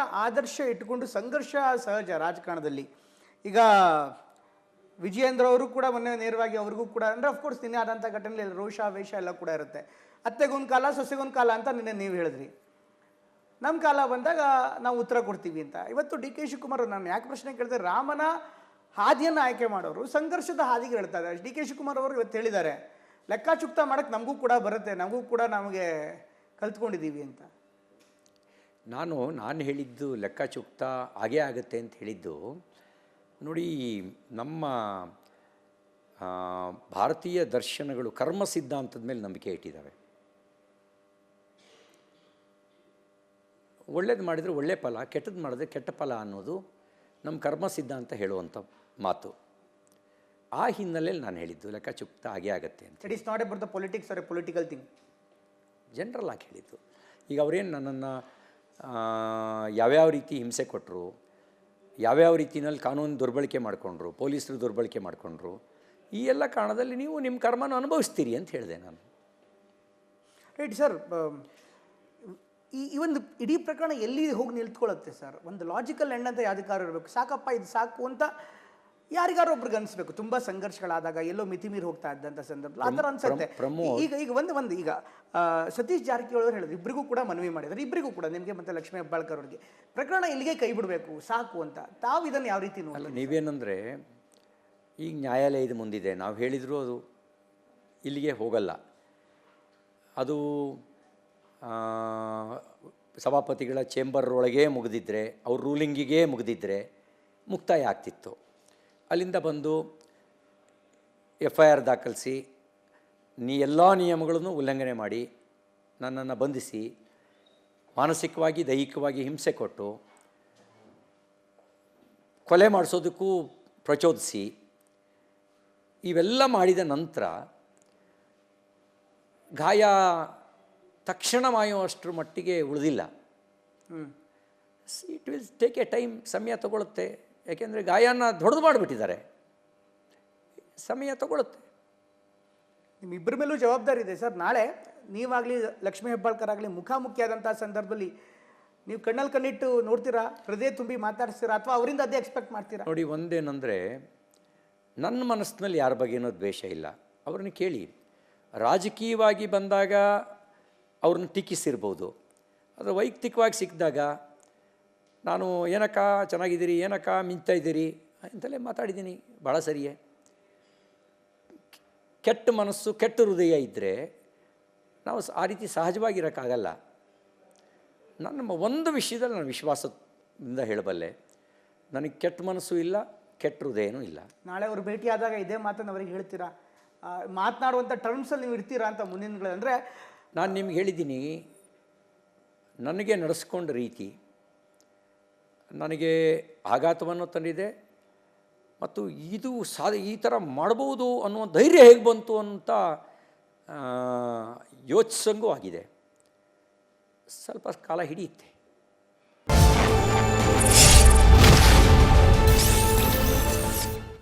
ರಾಮನ ಆದರ್ಶ ಇಟ್ಟುಕೊಂಡು ಸಂಘರ್ಷ ಸಹಜ ರಾಜಕಾರಣದಲ್ಲಿ. ಈಗ ವಿಜಯೇಂದ್ರ ಅವರು ಕೂಡ ಮೊನ್ನೆ ನೇರವಾಗಿ ಅವ್ರಿಗೂ ಕೂಡ, ಅಂದರೆ ಅಫ್ಕೋರ್ಸ್ ನಿನ್ನೆ ಆದಂಥ ಘಟನೆಯಲ್ಲಿ ರೋಷ, ವೇಷ ಎಲ್ಲ ಕೂಡ ಇರುತ್ತೆ. ಅತ್ತೆಗೊಂದು ಕಾಲ, ಸೊಸೆಗೊಂದು ಕಾಲ ಅಂತ ನಿನ್ನೆ ನೀವು ಹೇಳಿದ್ರಿ. ನಮ್ಮ ಕಾಲ ಬಂದಾಗ ನಾವು ಉತ್ತರ ಕೊಡ್ತೀವಿ ಅಂತ. ಇವತ್ತು ಡಿ ಕೆ ಶಿವಕುಮಾರ್ ನಾನು ಯಾಕೆ ಪ್ರಶ್ನೆ ಕೇಳಿದೆ, ರಾಮನ ಹಾದಿಯನ್ನು ಆಯ್ಕೆ ಮಾಡೋರು ಸಂಘರ್ಷದ ಹಾದಿಗೆ ಹೇಳ್ತಾರೆ. ಡಿ ಕೆ ಶಿವಕುಮಾರ್ ಅವರು ಇವತ್ತು ಹೇಳಿದ್ದಾರೆ, ಲೆಕ್ಕಾಚುಕ್ತ ಮಾಡೋಕ್ಕೆ ನಮಗೂ ಕೂಡ ಬರುತ್ತೆ, ನಮಗೂ ಕೂಡ ನಮಗೆ ಕಲ್ತ್ಕೊಂಡಿದ್ದೀವಿ ಅಂತ. ನಾನು ನಾನು ಹೇಳಿದ್ದು ಲೆಕ್ಕಾಚುಕ್ತ ಹಾಗೇ ಆಗುತ್ತೆ ಅಂತ ಹೇಳಿದ್ದು ನೋಡಿ ನಮ್ಮ ಭಾರತೀಯ ದರ್ಶನಗಳು ಕರ್ಮ ಸಿದ್ಧಾಂತದ ಮೇಲೆ ನಂಬಿಕೆ ಇಟ್ಟಿದ್ದಾವೆ. ಒಳ್ಳೇದು ಮಾಡಿದರೆ ಒಳ್ಳೆ ಫಲ ಕೆಟ್ಟದ್ದು ಮಾಡಿದ್ರೆ ಕೆಟ್ಟ ಫಲ ಅನ್ನೋದು ನಮ್ಮ ಕರ್ಮ ಸಿದ್ಧಾಂತ ಹೇಳುವಂಥ ಮಾತು. ಆ ಹಿನ್ನೆಲೆಯಲ್ಲಿ ನಾನು ಹೇಳಿದ್ದು ಲೆಕ್ಕಚುಕ್ತ ಹಾಗೇ ಆಗುತ್ತೆ ಅಂತ. It is not about the politics or a political thing general ಆಗಿ ಹೇಳಿದ್ದು. ಈಗ ಅವರೇನು ನನ್ನನ್ನು ಯಾವ್ಯಾವ ರೀತಿ ಹಿಂಸೆ ಕೊಟ್ಟರು ಯಾವ್ಯಾವ ರೀತಿಯಲ್ಲಿ ಕಾನೂನು ದುರ್ಬಳಕೆ ಮಾಡಿಕೊಂಡ್ರು, ಪೊಲೀಸರು ದುರ್ಬಳಕೆ ಮಾಡಿಕೊಂಡ್ರು, ಈ ಎಲ್ಲ ಕಾರಣದಲ್ಲಿ ನೀವು ನಿಮ್ಮ ಕರ್ಮನ ಅನುಭವಿಸ್ತೀರಿ ಅಂತ ಹೇಳಿದೆ ನಾನು. ರೈಟ್ ಸರ್ ಈ ಈ ಒಂದು ಇಡೀ ಪ್ರಕರಣ ಎಲ್ಲಿ ಹೋಗಿ ನಿಲ್ತ್ಕೊಳ್ಳುತ್ತೆ ಸರ್ ಒಂದು ಲಾಜಿಕಲ್ ಎಂಡ್ ಅಂತ ಯಾವ್ದಕ್ಕಾರು ಇರಬೇಕು. ಸಾಕಪ್ಪ, ಇದು ಸಾಕು ಅಂತ ಯಾರಿಗಾರು ಒಬ್ರಿಗೆ ಅನಿಸ್ಬೇಕು. ತುಂಬ ಸಂಘರ್ಷಗಳಾದಾಗ ಎಲ್ಲೋ ಮಿತಿ ಮೀರಿ ಹೋಗ್ತಾ ಇದ್ದಂಥ ಸಂದರ್ಭದಲ್ಲಿ ಆ ಥರ ಅನ್ಸುತ್ತೆ. ಈಗ ಈಗ ಒಂದು ಒಂದು ಈಗ ಸತೀಶ್ ಜಾರಕಿಹೊಳಿ ಅವರು ಹೇಳಿದ್ರು ಇಬ್ಬರಿಗೂ ಕೂಡ ಮನವಿ ಮಾಡಿದ್ದಾರೆ ಇಬ್ಬರಿಗೂ ಕೂಡ ನಿಮಗೆ ಮತ್ತು ಲಕ್ಷ್ಮೀ ಹೆಬ್ಬಾಳ್ಕರ್ ಅವರಿಗೆ. ಪ್ರಕರಣ ಇಲ್ಲಿಗೆ ಕೈ ಬಿಡಬೇಕು ಸಾಕು ಅಂತ. ತಾವು ಇದನ್ನು ಯಾವ ರೀತಿ ನೋಡಿ ಅಲ್ಲ ನೀವೇನಂದರೆ ಈಗ ನ್ಯಾಯಾಲಯದ ಮುಂದಿದೆ. ನಾವು ಹೇಳಿದರೂ ಅದು ಇಲ್ಲಿಗೆ ಹೋಗಲ್ಲ. ಅದು ಸಭಾಪತಿಗಳ ಚೇಂಬರ್ ಒಳಗೆ ಮುಗಿದಿದ್ರೆ ಅವ್ರ ರೂಲಿಂಗಿಗೆ ಮುಗಿದಿದ್ರೆ ಮುಕ್ತಾಯ ಆಗ್ತಿತ್ತು. ಅಲ್ಲಿಂದ ಬಂದು ಎಫ್ ಐ ಆರ್ ದಾಖಲಿಸಿ ನೀ ಎಲ್ಲ ನಿಯಮಗಳನ್ನು ಉಲ್ಲಂಘನೆ ಮಾಡಿ ನನ್ನನ್ನು ಬಂಧಿಸಿ ಮಾನಸಿಕವಾಗಿ ದೈಹಿಕವಾಗಿ ಹಿಂಸೆ ಕೊಟ್ಟು ಕೊಲೆ ಮಾಡಿಸೋದಕ್ಕೂ ಪ್ರಚೋದಿಸಿ ಇವೆಲ್ಲ ಮಾಡಿದ ನಂತರ ಗಾಯ ತಕ್ಷಣ ಮಾಯುವಷ್ಟರ ಮಟ್ಟಿಗೆ ಉಳಿದಿಲ್ಲ. It will take a time ಸಮಯ ತಗೊಳುತ್ತೆ. ಯಾಕೆಂದರೆ ಗಾಯನ ದೊಡ್ಡದು ಮಾಡಿಬಿಟ್ಟಿದ್ದಾರೆ. ಸಮಯ ತಗೊಳುತ್ತೆ. ನಿಮ್ಮಿಬ್ಬರ ಮೇಲೂ ಜವಾಬ್ದಾರಿ ಇದೆ ಸರ್. ನಾಳೆ ನೀವಾಗಲಿ ಲಕ್ಷ್ಮೀ ಹೆಬ್ಬಾಳ್ಕರ್ ಆಗಲಿ ಮುಖಾಮುಖಿಯಾದಂಥ ಸಂದರ್ಭದಲ್ಲಿ ನೀವು ಕಣ್ಣಲ್ಲಿ ಕಣ್ಣಿಟ್ಟು ನೋಡ್ತೀರಾ ಹೃದಯ ತುಂಬಿ ಮಾತಾಡ್ತೀರಾ ಅಥವಾ ಅವರಿಂದ ಅದೇ ಎಕ್ಸ್ಪೆಕ್ಟ್ ಮಾಡ್ತೀರಾ? ನೋಡಿ ಒಂದೇನೆಂದರೆ ನನ್ನ ಮನಸ್ಸಿನಲ್ಲಿ ಯಾರ ಬಗ್ಗೆನೋ ದ್ವೇಷ ಇಲ್ಲ. ಅವ್ರನ್ನ ಕೇಳಿ. ರಾಜಕೀಯವಾಗಿ ಬಂದಾಗ ಅವ್ರನ್ನ ಟೀಕಿಸಿರ್ಬೋದು. ಆದರೆ ವೈಯಕ್ತಿಕವಾಗಿ ಸಿಕ್ಕಿದಾಗ ನಾನು ಏನಕ್ಕ ಚೆನ್ನಾಗಿದ್ದೀರಿ ಏನಕ್ಕ ಮಿಂಚ್ತಾ ಇದ್ದೀರಿ? ಅಂತಲೇ ಮಾತಾಡಿದ್ದೀನಿ. ಭಾಳ ಸರಿಯೇ. ಕೆಟ್ಟ ಮನಸ್ಸು ಕೆಟ್ಟ ಹೃದಯ ಇದ್ದರೆ ನಾವು ಆ ರೀತಿ ಸಹಜವಾಗಿರೋಕ್ಕಾಗಲ್ಲ. ನನ್ನ ಒಂದು ವಿಷಯದಲ್ಲಿ ನಾನು ವಿಶ್ವಾಸದಿಂದ ಹೇಳಬಲ್ಲೆ. ನನಗೆ ಕೆಟ್ಟ ಮನಸ್ಸು ಇಲ್ಲ ಕೆಟ್ಟ ಹೃದಯನೂ ಇಲ್ಲ. ನಾಳೆ ಅವ್ರು ಭೇಟಿಯಾದಾಗ ಇದೇ ಮಾತನ್ನು ಅವ್ರಿಗೆ ಹೇಳ್ತೀರಾ? ಮಾತನಾಡುವಂಥ ಟರ್ಮ್ಸಲ್ಲಿ ನೀವು ಇರ್ತೀರಾ ಅಂತ ಮುಂದಿನ ಅಂದರೆ ನಾನು ನಿಮ್ಗೆ ಹೇಳಿದ್ದೀನಿ ನನಗೆ ನಡೆಸ್ಕೊಂಡ ರೀತಿ ನನಗೆ ಆಘಾತವನ್ನು ತಂದಿದೆ ಮತ್ತು ಇದು ಸಾ ಈ ಥರ ಮಾಡ್ಬೋದು ಅನ್ನುವ ಧೈರ್ಯ ಹೇಗೆ ಬಂತು ಅಂತ ಯೋಚಿಸಂಗೂ ಆಗಿದೆ. ಸ್ವಲ್ಪ ಕಾಲ ಹಿಡಿಯುತ್ತೆ.